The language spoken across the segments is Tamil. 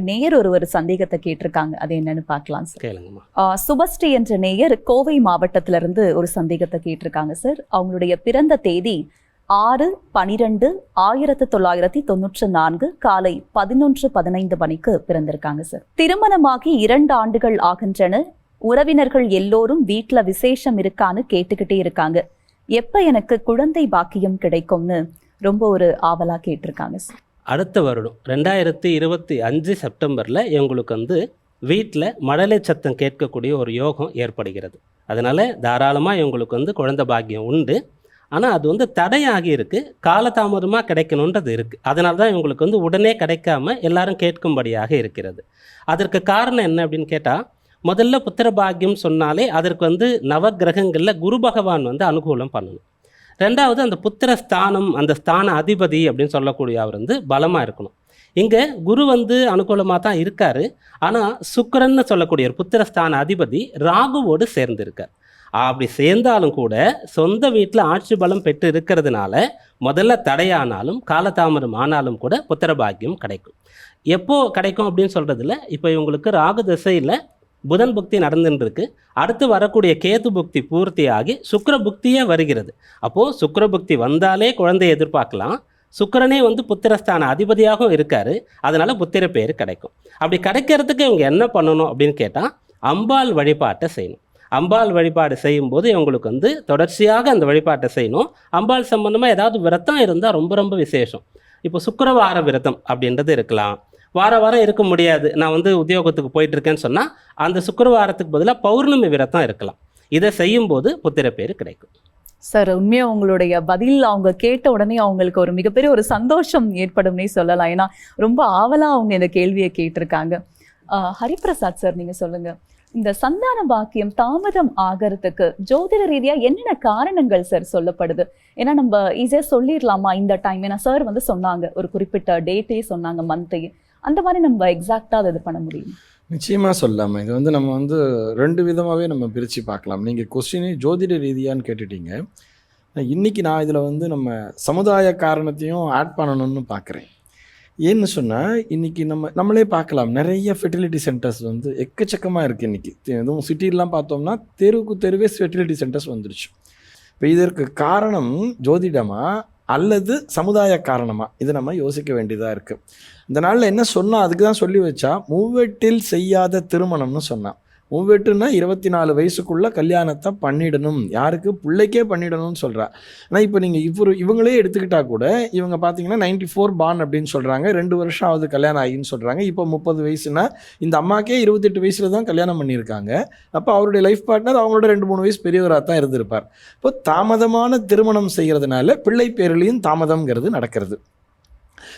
நேயர் ஒரு ஒரு சந்தேகத்தை கேட்டிருக்காங்க. அது என்னன்னு பார்க்கலாம் சார் சுபஸ்ரீ என்ற நேயர் கோவை மாவட்டத்துல இருந்து ஒரு சந்தேகத்தை கேட்டிருக்காங்க சார் அவங்களுடைய பிறந்த தேதி ஆறு பனிரெண்டு ஆயிரத்து தொள்ளாயிரத்தி தொண்ணூற்று நான்கு காலை பதினொன்று பதினைந்து மணிக்கு பிறந்திருக்காங்க சார் திருமணமாகி இரண்டு ஆண்டுகள் ஆகின்றன. உறவினர்கள் எல்லோரும் வீட்ல விசேஷம் இருக்கான்னு கேட்டுக்கிட்டே இருக்காங்க. எப்ப எனக்கு குழந்தை பாக்கியம் கிடைக்கும்னு ரொம்ப ஒரு ஆவலா கேட்டிருக்காங்க சார் அடுத்த வருடம் ரெண்டாயிரத்தி இருபத்தி அஞ்சு செப்டம்பரில் இவங்களுக்கு வந்து வீட்டில் மழலை சத்தம் கேட்கக்கூடிய ஒரு யோகம் ஏற்படுகிறது. அதனால் தாராளமாக இவங்களுக்கு வந்து குழந்தை பாக்கியம் உண்டு. ஆனால் அது வந்து தடையாகி இருக்குது காலதாமதமாக கிடைக்கணுன்றது இருக்குது அதனால தான் இவங்களுக்கு வந்து உடனே கிடைக்காம எல்லாரும் கேட்கும்படியாக இருக்கிறது. அதற்கு காரணம் என்ன அப்படின்னு கேட்டால் முதல்ல புத்திர பாக்கியம் சொன்னாலே அதற்கு வந்து நவகிரகங்களில் குரு பகவான் வந்து அனுகூலம் பண்ணணும். ரெண்டாவது அந்த புத்திர ஸ்தானம் அந்த ஸ்தான அதிபதி அப்படின்னு சொல்லக்கூடிய அவர் வந்து பலமாக இருக்கணும். இங்கே குரு வந்து அனுகூலமாக தான் இருக்கார். ஆனால் சுக்கரன்னு சொல்லக்கூடிய ஒரு புத்திர ஸ்தான அதிபதி ராகுவோடு சேர்ந்திருக்கார். அப்படி சேர்ந்தாலும் கூட சொந்த வீட்டில் ஆட்சி பலம் பெற்று இருக்கிறதுனால முதல்ல தடையானாலும் காலதாமரம் ஆனாலும் கூட புத்திர பாக்கியம் கிடைக்கும். எப்போ கிடைக்கும் அப்படின்னு சொல்கிறதுல இப்போ இவங்களுக்கு ராகு திசையில் புதன் புக்தி நடந்துருக்கு அடுத்து வரக்கூடிய கேது புக்தி பூர்த்தியாகி சுக்கர புக்தியே வருகிறது. அப்போது சுக்கர புக்தி வந்தாலே குழந்தையை எதிர்பார்க்கலாம். சுக்கிரனே வந்து புத்திரஸ்தான அதிபதியாகவும் இருக்காரு. அதனால புத்திர பேர் கிடைக்கும். அப்படி கிடைக்கிறதுக்கு இவங்க என்ன பண்ணணும் அப்படின்னு கேட்டால் அம்பாள் வழிபாட்டை செய்யணும். அம்பாள் வழிபாடு செய்யும்போது இவங்களுக்கு வந்து தொடர்ச்சியாக அந்த வழிபாட்டை செய்யணும். அம்பாள் சம்பந்தமாக ஏதாவது விரதம் இருந்தால் ரொம்ப ரொம்ப விசேஷம். இப்போ சுக்கரவார விரதம் அப்படின்றது இருக்கலாம். வார வாரம் இருக்க முடியாது. நான் வந்து உத்தியோகத்துக்கு போயிட்டு இருக்கேன்னு சொன்னால் அந்த சுக்கரவாரத்துக்கு பதிலாக பௌர்ணமி விரதம் இருக்கலாம். இதை செய்யும்போது புத்திர பேர் கிடைக்கும். சார் உண்மையாக உங்களுடைய பதில் அவங்க கேட்ட உடனே அவங்களுக்கு ஒரு மிகப்பெரிய ஒரு சந்தோஷம் ஏற்படும்னே சொல்லலாம். ஏன்னா ரொம்ப ஆவலாக அவங்க இந்த கேள்வியை கேட்டிருக்காங்க. ஹரிபிரசாத் சார் நீங்கள் சொல்லுங்கள் இந்த சந்தான பாக்கியம் தாமதம் ஆகிறதுக்கு ஜோதிட ரீதியாக என்னென்ன காரணங்கள் சார் சொல்லப்படுது? ஏன்னா நம்ம ஈஸியாக சொல்லிடலாமா? இந்த டைம் ஏன்னா சார் வந்து சொன்னாங்க. ஒரு குறிப்பிட்ட டேட்டே சொன்னாங்க மந்த்தையே அந்த மாதிரி நம்ம எக்ஸாக்டாக அதை இது பண்ண முடியும். நிச்சயமாக சொல்லாமல் இது வந்து நம்ம வந்து ரெண்டு விதமாகவே நம்ம பிரித்து பார்க்கலாம். நீங்கள் கொஸ்டினே ஜோதிட ரீதியான்னு கேட்டுட்டீங்க. இன்றைக்கி நான் இதில் வந்து நம்ம சமுதாய காரணத்தையும் ஆட் பண்ணணும்னு பார்க்குறேன். ஏன்னு சொன்னால் இன்றைக்கி நம்ம நம்மளே பார்க்கலாம். நிறைய ஃபெர்டிலிட்டி சென்டர்ஸ் வந்து எக்கச்சக்கமாக இருக்குது இன்றைக்கி எதுவும் சிட்டிலாம் பார்த்தோம்னா தெருவுக்கு தெருவே ஃபெர்டிலிட்டி சென்டர்ஸ் வந்துருச்சு. இப்போ இதற்கு காரணம் ஜோதிடமாக அல்லது சமுதாய காரணமா? இது நம்ம யோசிக்க வேண்டியதாக இருக்குது இந்த நாளில் என்ன சொன்னால் அதுக்கு தான் சொல்லி வச்சா மூவெட்டில் செய்யாத திருமணம்னு சொன்னான் ஒவ்வொட்டுன்னா இருபத்தி நாலு வயசுக்குள்ளே கல்யாணத்தை பண்ணிடணும். யாருக்கு? பிள்ளைக்கே பண்ணிடணும்னு சொல்கிறா ஆனால் இப்போ நீங்கள் இவரு இவங்களே எடுத்துக்கிட்டால் கூட இவங்க பார்த்தீங்கன்னா நைன்டி ஃபோர் பான் அப்படின்னு சொல்கிறாங்க ரெண்டு வருஷம் ஆகுது கல்யாணம் ஆகின்னு சொல்கிறாங்க இப்போ முப்பது வயசுனா இந்த அம்மாக்கே இருபத்தெட்டு வயசில் தான் கல்யாணம் பண்ணியிருக்காங்க. அப்போ அவருடைய லைஃப் பார்ட்னர் அவங்களோட ரெண்டு மூணு வயசு பெரியவராக தான் இருந்திருப்பார். இப்போ தாமதமான திருமணம் செய்கிறதுனால பிள்ளை பேரிலையும் தாமதம்ங்கிறது நடக்கிறது.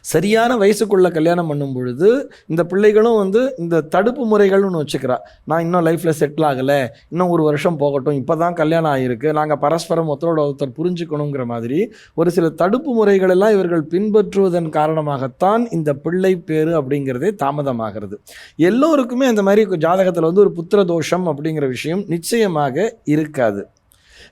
சரியான வயசுக்குள்ள கல்யாணம் பண்ணும் பொழுது இந்த பிள்ளைகளும் வந்து இந்த தடுப்பு முறைகள்னு வச்சுக்கிறா. நான் இன்னும் லைஃப்பில் செட்டில் ஆகலை. இன்னும் ஒரு வருஷம் போகட்டும். இப்போ தான் கல்யாணம் ஆகிருக்கு நாங்கள் பரஸ்பரம் ஒருத்தரோட ஒருத்தர் புரிஞ்சுக்கணுங்கிற மாதிரி ஒரு சில தடுப்பு முறைகளெல்லாம் இவர்கள் பின்பற்றுவதன் காரணமாகத்தான் இந்த பிள்ளை பேர் அப்படிங்கிறதே தாமதமாகிறது. எல்லோருக்குமே அந்த மாதிரி ஜாதகத்தில் வந்து ஒரு புத்திர தோஷம் அப்படிங்கிற விஷயம் நிச்சயமாக இருக்காது.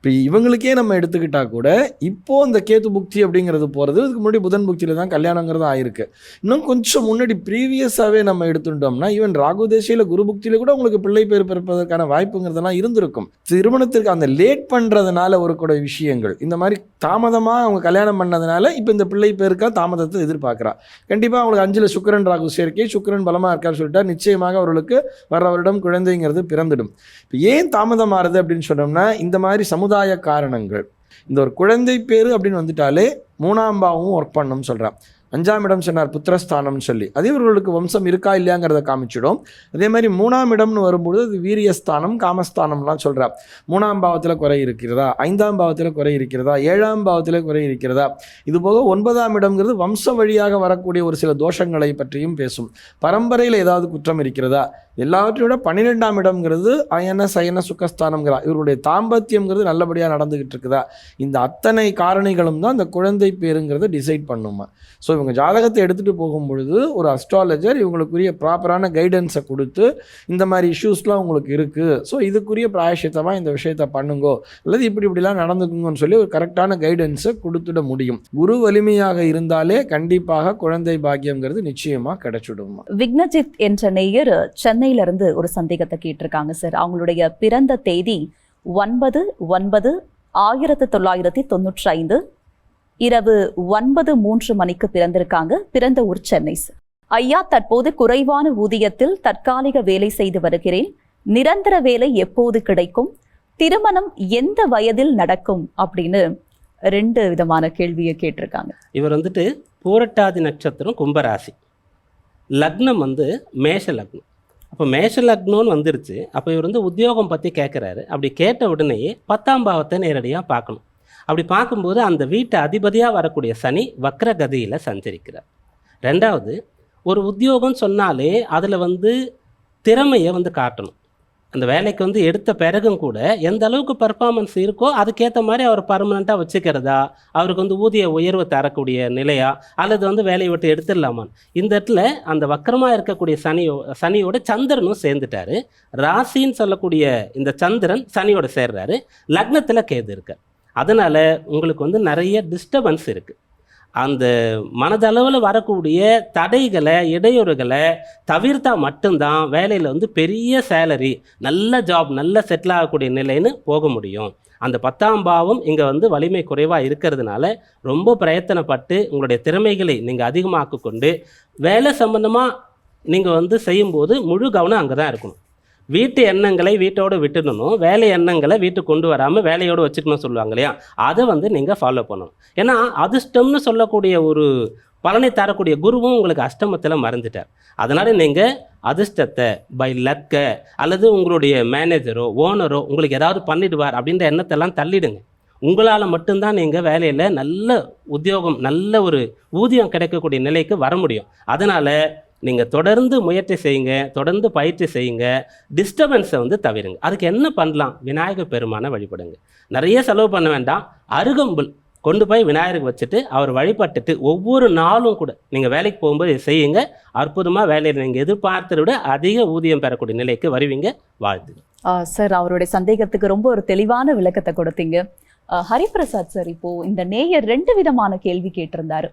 இப்போ இவங்களுக்கே நம்ம எடுத்துக்கிட்டால் கூட இப்போது இந்த கேத்து புக்தி அப்படிங்கிறது போகிறது இதுக்கு முன்னாடி புதன் புக்தியில் தான் கல்யாணங்கிறது ஆயிருக்கு. இன்னும் கொஞ்சம் முன்னாடி ப்ரீவியஸாகவே நம்ம எடுத்துட்டோம்னா ஈவன் ராகு தேசியில் குரு புக்தியில் கூட உங்களுக்கு பிள்ளை பேர் பிறப்பதற்கான வாய்ப்புங்கிறதெல்லாம் இருந்திருக்கும். திருமணத்திற்கு அந்த லேட் பண்ணுறதுனால ஒரு கூட விஷயங்கள் இந்த மாதிரி தாமதமாக அவங்க கல்யாணம் பண்ணதுனால இப்போ இந்த பிள்ளை பேருக்கா தாமதத்தை எதிர்பார்க்குறா. கண்டிப்பாக அவங்களுக்கு அஞ்சில் சுக்கரன் ராகு சேர்க்கை சுக்கரன் பலமாக இருக்கான்னு சொல்லிட்டா நிச்சயமாக அவர்களுக்கு வர வருடம் குழந்தைங்கிறது பிறந்துடும். இப்போ ஏன் தாமதம் ஆறுது அப்படின்னு சொன்னோம்னா இந்த மாதிரி சமுதாய சமுதாய காரணங்கள். இந்த ஒரு குழந்தை பேர் அப்படின்னு வந்துட்டாலே மூணாம் பாவமும் ஒர்க் பண்ணணும்னு சொல்கிறான் அஞ்சாம் இடம் சொன்னார் புத்திரஸ்தானம்னு சொல்லி. அது இவர்களுக்கு வம்சம் இருக்கா இல்லையாங்கிறத காமிச்சிடும். அதே மாதிரி மூணாம் இடம்னு வரும்பொழுது அது வீரியஸ்தானம் காமஸ்தானம்லாம் சொல்கிறார் மூணாம் பாவத்தில் குறை இருக்கிறதா? ஐந்தாம் பாவத்தில் குறை இருக்கிறதா? ஏழாம் பாவத்தில் குறை இருக்கிறதா? இது போக ஒன்பதாம் இடம்ங்கிறது வம்சம் வழியாக வரக்கூடிய ஒரு சில தோஷங்களை பற்றியும் பேசும். பரம்பரையில் ஏதாவது குற்றம் இருக்கிறதா? எல்லாவற்றையும் விட பன்னிரெண்டாம் இடம்ங்கிறது அயன சயன சுகஸ்தானம்ங்கிறா. இவருடைய தாம்பத்தியம்ங்கிறது நல்லபடியாக நடந்துக்கிட்டு இருக்குதா? இந்த அத்தனை காரணிகளும் தான் இந்த குழந்தை பேருங்கிறத டிசைட் பண்ணுமா. ஸோ இவங்க ஜாதகத்தை எடுத்துகிட்டு போகும் பொழுது ஒரு அஸ்ட்ராலஜர் இவங்களுக்குரிய ப்ராப்பரான கைடன்ஸை கொடுத்து இந்த மாதிரி இஷ்யூஸ்லாம் உங்களுக்கு இருக்குது ஸோ இதுக்குரிய பிராயசித்தமாக இந்த விஷயத்த பண்ணுங்கோ. அல்லது இப்படி இப்படிலாம் நடந்துக்குங்கன்னு சொல்லி ஒரு கரெக்டான கைடன்ஸை கொடுத்துட முடியும். குரு வலிமையாக இருந்தாலே கண்டிப்பாக குழந்தை பாக்கியம்ங்கிறது நிச்சயமாக கிடைச்சிடுமா. விக்னஜித் என்ற நேயர் சென்னை இருந்து ஒரு சந்தேகத்தை கேட்டிருக்காங்க சார் அவங்களுடைய பிறந்த தேதி ஒன்பது ஒன்பது ஆயிரத்தி தொள்ளாயிரத்தி தொண்ணூற்றி ஐந்து இரவு ஒன்பது மூன்று மணிக்கு பிறந்திருக்காங்க. பிறந்த ஊர் சென்னை சார் ஐயா தற்போது குறைவான ஊதியத்தில் தற்காலிக வேலை செய்து வருகிறேன். நிரந்தர வேலை எப்போது கிடைக்கும்? திருமணம் எந்த வயதில் நடக்கும்? அப்படின்னு ரெண்டு விதமான கேள்வியை கேட்டிருக்காங்க. இவர் வந்துட்டு பூரட்டாதி நட்சத்திரம் கும்பராசி. லக்னம் வந்து மேஷ லக்னம். அப்போ மேஷ லக்னம்னு வந்துருச்சு. அப்போ இவர் வந்து உத்தியோகம் பற்றி கேட்குறாரு அப்படி கேட்ட உடனேயே பத்தாம் பாவத்தை நேரடியாக பார்க்கணும். அப்படி பார்க்கும்போது அந்த வீட்டை அதிபதியாக வரக்கூடிய சனி வக்ரகதியில் சஞ்சரிக்கிறார். ரெண்டாவது ஒரு உத்தியோகம் சொன்னாலே அதில் வந்து திறமையை வந்து காட்டணும். அந்த வேலைக்கு வந்து எடுத்த பிறகும் கூட எந்த அளவுக்கு பர்ஃபார்மன்ஸ் இருக்கோ அதுக்கேற்ற மாதிரி அவர் பர்மனெண்ட்டாக வச்சுக்கிறதா? அவருக்கு வந்து ஊதிய உயர்வு தரக்கூடிய நிலையா? அல்லது வந்து வேலையை விட்டு எடுத்துடலாமான்னு இந்த இடத்துல அந்த வக்கரமாக இருக்கக்கூடிய சனியோ சனியோட சந்திரனும் சேர்ந்துட்டாரு. ராசின்னு சொல்லக்கூடிய இந்த சந்திரன் சனியோட சேர்றாரு. லக்னத்தில் கேது இருக்கார். அதனால் உங்களுக்கு வந்து நிறைய டிஸ்டர்பன்ஸ் இருக்குது அந்த மனதளவில் வரக்கூடிய தடைகளை இடையூறுகளை தவிர்த்தா மட்டும்தான் வேலையில் வந்து பெரிய சேலரி நல்ல ஜாப் நல்ல செட்டில் ஆகக்கூடிய நிலைன்னு போக முடியும். அந்த பத்தாம் பாவம் இங்கே வந்து வலிமை குறைவாக இருக்கிறதுனால ரொம்ப பிரயத்தனப்பட்டு உங்களுடைய திறமைகளை நீங்கள் அதிகமாக்க கொண்டு வேலை சம்பந்தமாக நீங்கள் வந்து செய்யும்போது முழு கவனம் அங்கே தான் இருக்கணும். வீட்டு எண்ணங்களை வீட்டோடு விட்டுடணும். வேலை எண்ணங்களை வீட்டுக்கு கொண்டு வராமல் வேலையோடு வச்சுக்கணும் சொல்லுவாங்க இல்லையா? அதை வந்து நீங்கள் ஃபாலோ பண்ணணும். ஏன்னா அதிர்ஷ்டம்னு சொல்லக்கூடிய ஒரு பலனை தரக்கூடிய குருவும் உங்களுக்கு அஷ்டமத்தில் மறந்துட்டார். அதனால் நீங்கள் அதிர்ஷ்டத்தை பை லக்கை அல்லது உங்களுடைய மேனேஜரோ ஓனரோ உங்களுக்கு ஏதாவது பண்ணிடுவார் அப்படின்ற எண்ணத்தெல்லாம் தள்ளிடுங்க. உங்களால் மட்டும்தான் நீங்கள் வேலையில் நல்ல உத்தியோகம் நல்ல ஒரு ஊதியம் கிடைக்கக்கூடிய நிலைக்கு வர முடியும். அதனால் நீங்கள் தொடர்ந்து முயற்சி செய்யுங்க தொடர்ந்து பயிற்சி செய்யுங்க டிஸ்டர்பன்ஸை வந்து தவிருங்க. அதுக்கு என்ன பண்ணலாம்? விநாயகர் பெருமானை வழிபடுங்க. நிறைய செலவு பண்ண வேண்டாம். அருகம்புல் கொண்டு போய் விநாயகருக்கு வச்சுட்டு அவர் வழிபட்டுட்டு ஒவ்வொரு நாளும் கூட நீங்கள் வேலைக்கு போகும்போது செய்யுங்க. அற்புதமாக வேலையில் நீங்கள் எதிர்பார்த்ததை விட அதிக ஊதியம் பெறக்கூடிய நிலைக்கு வருவீங்க. வாழ்த்து. சார் அவருடைய சந்தேகத்துக்கு ரொம்ப ஒரு தெளிவான விளக்கத்தை கொடுத்தீங்க. ஹரிபிரசாத் சார் இப்போ இந்த நேயர் ரெண்டு விதமான கேள்வி கேட்டிருந்தாரு.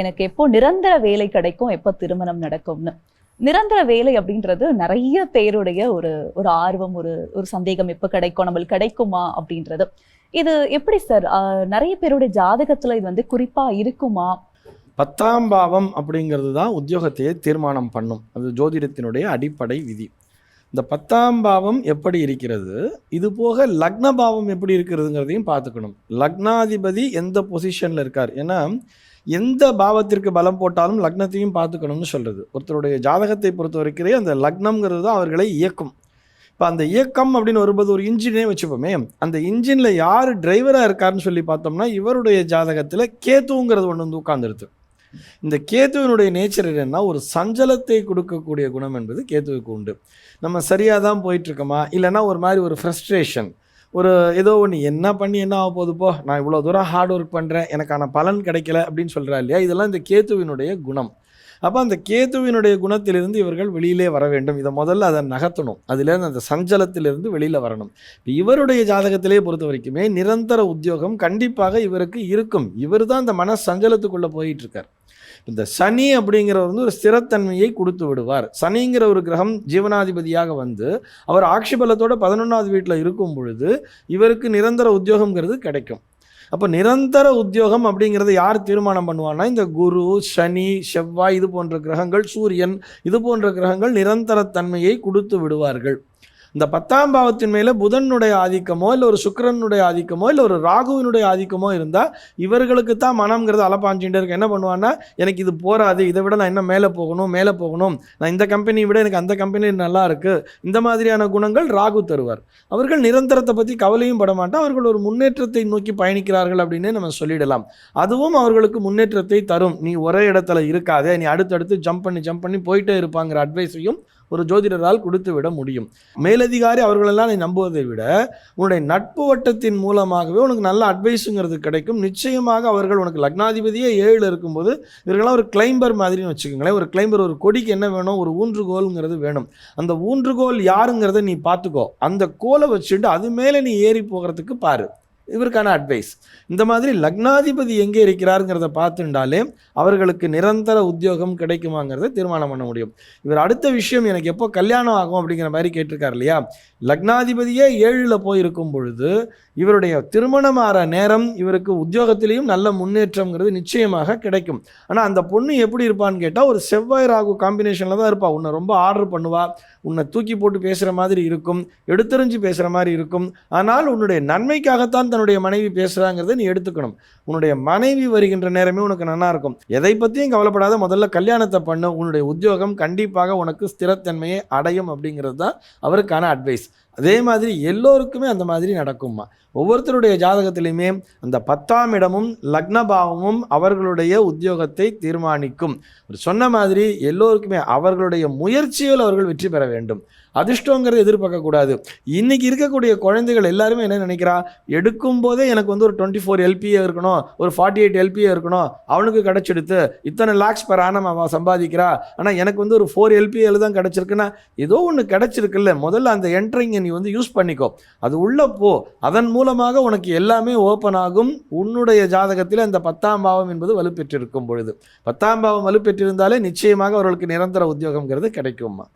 எனக்கு எப்போ நிரந்தர வேலை கிடைக்கும் எப்போ திருமணம் நடக்கும்னு. நிரந்தர வேலை அப்படின்றது நிறைய பேருடைய ஒரு ஒரு ஆர்வம் ஒரு ஒரு சந்தேகம் எப்போ கிடைக்கும் நம்மளுக்கு கிடைக்குமா அப்படின்றது. இது எப்படி சார்? நிறைய பேருடைய ஜாதகத்துல இது வந்து குறிப்பா இருக்குமா? பத்தாம் பாவம் அப்படிங்கிறது தான் உத்தியோகத்தையே தீர்மானம் பண்ணும். அது ஜோதிடத்தினுடைய அடிப்படை விதி. இந்த பத்தாம் பாவம் எப்படி இருக்கிறது? இது போக லக்ன பாவம் எப்படி இருக்கிறதுங்கிறதையும் பார்த்துக்கணும். லக்னாதிபதி எந்த பொசிஷனில் இருக்கார்? ஏன்னா எந்த பாவத்திற்கு பலம் போட்டாலும் லக்னத்தையும் பார்த்துக்கணும்னு சொல்கிறது ஒருத்தருடைய ஜாதகத்தை பொறுத்த வரைக்கிறே அந்த லக்னம்ங்கிறது தான் அவர்களை இயக்கும். இப்போ அந்த இயக்கம் அப்படின்னு வரும்போது ஒரு இன்ஜினே வச்சுப்போமே அந்த இன்ஜினில் யார் டிரைவராக இருக்காருன்னு சொல்லி பார்த்தோம்னா இவருடைய ஜாதகத்தில் கேத்துங்கிறது ஒன்று வந்து உட்காந்துருது இந்த கேத்துவினுடைய நேச்சர் என்னன்னா ஒரு சஞ்சலத்தை கொடுக்கக்கூடிய குணம் என்பது கேத்துவுக்கு உண்டு. நம்ம சரியாக தான் போயிட்டுருக்கோமா இல்லைன்னா ஒரு மாதிரி ஒரு ஃப்ரஸ்ட்ரேஷன் ஒரு ஏதோ ஒன்று என்ன பண்ணி என்ன ஆக போகுதுப்போ நான் இவ்வளோ தூரம் ஹார்ட் ஒர்க் பண்ணுறேன் எனக்கான பலன் கிடைக்கல அப்படின்னு சொல்கிறா இல்லையா? இதெல்லாம் இந்த கேத்துவினுடைய குணம். அப்போ அந்த கேத்துவினுடைய குணத்திலிருந்து இவர்கள் வெளியிலே வர வேண்டும். இதை முதல்ல அதை நகர்த்தணும். அதுலேருந்து அந்த சஞ்சலத்திலிருந்து வெளியில் வரணும். இப்போ இவருடைய ஜாதகத்திலே பொறுத்த வரைக்குமே நிரந்தர உத்தியோகம் கண்டிப்பாக இவருக்கு இருக்கும். இவர் தான் அந்த மன சஞ்சலத்துக்குள்ளே போயிட்டுருக்கார் இந்த சனி அப்படிங்கிறவர் வந்து ஒரு ஸ்திரத்தன்மையை கொடுத்து விடுவார். சனிங்கிற ஒரு கிரகம் ஜீவனாதிபதியாக வந்து அவர் ஆட்சி பலத்தோட பதினொன்றாவது வீட்டில் இருக்கும் பொழுது இவருக்கு நிரந்தர உத்தியோகம்ங்கிறது கிடைக்கும். அப்போ நிரந்தர உத்தியோகம் அப்படிங்கிறத யார் தீர்மானம் பண்ணுவான்னா இந்த குரு சனி செவ்வாய் இது போன்ற கிரகங்கள் சூரியன் இது போன்ற கிரகங்கள் நிரந்தரத்தன்மையை கொடுத்து விடுவார்கள். இந்த பத்தாம் பாவத்தின் மேலே புதனுடைய ஆதிக்கமோ இல்லை ஒரு சுக்கிரனுடைய ஆதிக்கமோ இல்லை ஒரு ராகுவினுடைய ஆதிக்கமோ இருந்தால் இவர்களுக்கு தான் மனம்ங்கிறது அலப்பாஞ்சிட்டு இருக்கு. என்ன பண்ணுவான்னா எனக்கு இது போராது இதை விட நான் இன்னும் மேலே போகணும் மேலே போகணும். நான் இந்த கம்பெனியை விட எனக்கு அந்த கம்பெனி நல்லா இருக்குது இந்த மாதிரியான குணங்கள் ராகு தருவார். அவர்கள் நிரந்தரத்தை பற்றி கவலையும் பட மாட்டான் அவர்கள் ஒரு முன்னேற்றத்தை நோக்கி பயணிக்கிறார்கள் அப்படின்னே நம்ம சொல்லிடலாம். அதுவும் அவர்களுக்கு முன்னேற்றத்தை தரும். நீ ஒரே இடத்துல இருக்காதே நீ அடுத்தடுத்து ஜம்ப் பண்ணி ஜம்ப் பண்ணி போயிட்டே இருப்பாங்கிற அட்வைஸையும் ஒரு ஜோதிடரால் கொடுத்து விட முடியும். மேலதிகாரி அவர்களெல்லாம் நீ நம்புவதை விட உன்னுடைய நட்பு வட்டத்தின் மூலமாகவே உனக்கு நல்ல அட்வைஸுங்கிறது கிடைக்கும். நிச்சயமாக அவர்கள் உனக்கு லக்னாதிபதியே ஏழில் இருக்கும்போது இவர்களாம் ஒரு கிளைம்பர் மாதிரின்னு வச்சுக்கோங்களேன். ஒரு கிளைம்பர் ஒரு கொடிக்கு என்ன வேணும்? ஒரு ஊன்றுகோலுங்கிறது வேணும். அந்த ஊன்றுகோல் யாருங்கிறத நீ பார்த்துக்கோ. அந்த கோலை வச்சுட்டு அது மேலே நீ ஏறி போகிறதுக்கு பாரு. இவருக்கான அட்வைஸ் இந்த மாதிரி லக்னாதிபதி எங்கே இருக்கிறாருங்கிறத பார்த்துட்டாலே அவர்களுக்கு நிரந்தர உத்தியோகம் கிடைக்குமாங்கிறத தீர்மானம் பண்ண முடியும். இவர் அடுத்த விஷயம் எனக்கு எப்போ கல்யாணம் ஆகும் அப்படிங்கிற மாதிரி கேட்டிருக்கார் இல்லையா? லக்னாதிபதியே ஏழில் போயிருக்கும் பொழுது இவருடைய திருமணம் ஆற நேரம் இவருக்கு உத்தியோகத்திலையும் நல்ல முன்னேற்றம்ங்கிறது நிச்சயமாக கிடைக்கும். ஆனால் அந்த பொண்ணு எப்படி இருப்பான்னு கேட்டால் ஒரு செவ்வாய் ராகு காம்பினேஷனில் தான் இருப்பாள் உன்னை ரொம்ப ஆர்டர் பண்ணுவா. உன்னை தூக்கி போட்டு பேசுகிற மாதிரி இருக்கும் எடுத்தறிஞ்சு பேசுகிற மாதிரி இருக்கும். ஆனால் உன்னுடைய நன்மைக்காகத்தான் தன்னுடைய மனைவி பேசுகிறாங்கிறத நீ எடுத்துக்கணும். உன்னுடைய மனைவி வருகின்ற நேரமே உனக்கு நல்லா இருக்கும். எதை பற்றியும் கவலைப்படாத முதல்ல கல்யாணத்தை பண்ணு. உன்னுடைய உத்தியோகம் கண்டிப்பாக உனக்கு ஸ்திரத்தன்மையை அடையும் அப்படிங்கிறது தான் அவருக்கான அட்வைஸ் அதே மாதிரி எல்லோருக்குமே அந்த மாதிரி நடக்கும்மா. ஒவ்வொருத்தருடைய ஜாதகத்திலையுமே அந்த பத்தாம் இடமும் லக்னபாவமும் அவர்களுடைய உத்தியோகத்தை தீர்மானிக்கும். சொன்ன மாதிரி எல்லோருக்குமே அவர்களுடைய முயற்சியில் அவர்கள் வெற்றி பெற வேண்டும். அதிர்ஷ்டங்கிறத எதிர்பார்க்கக்கூடாது. இன்றைக்கி இருக்கக்கூடிய குழந்தைகள் எல்லாருமே என்ன நினைக்கிறா? எடுக்கும் போதே எனக்கு வந்து ஒரு டுவெண்ட்டி ஃபோர் எல்பிஏ இருக்கணும் ஒரு ஃபார்ட்டி எயிட் எல்பிஏ இருக்கணும். அவனுக்கு கிடச்சிடுத்து இத்தனை லேக்ஸ் பெர் ஆனம் அவன் சம்பாதிக்கிறா. ஆனால் எனக்கு வந்து ஒரு ஃபோர் எல்பிஏல தான் கிடச்சிருக்குன்னா ஏதோ ஒன்று கிடச்சிருக்குல்ல. முதல்ல அந்த என்ட்ரிங்கை நீ வந்து யூஸ் பண்ணிக்கோ. அது உள்ளே போ. அதன் மூலமாக உனக்கு எல்லாமே ஓப்பன் ஆகும். உன்னுடைய ஜாதகத்தில் அந்த பத்தாம் பாவம் என்பது வலுப்பெற்றிருக்கும் பொழுது. பத்தாம் பாவம் வலுப்பெற்றிருந்தாலே நிச்சயமாக அவர்களுக்கு நிரந்தர உத்தியோகங்கிறது கிடைக்கும்மா.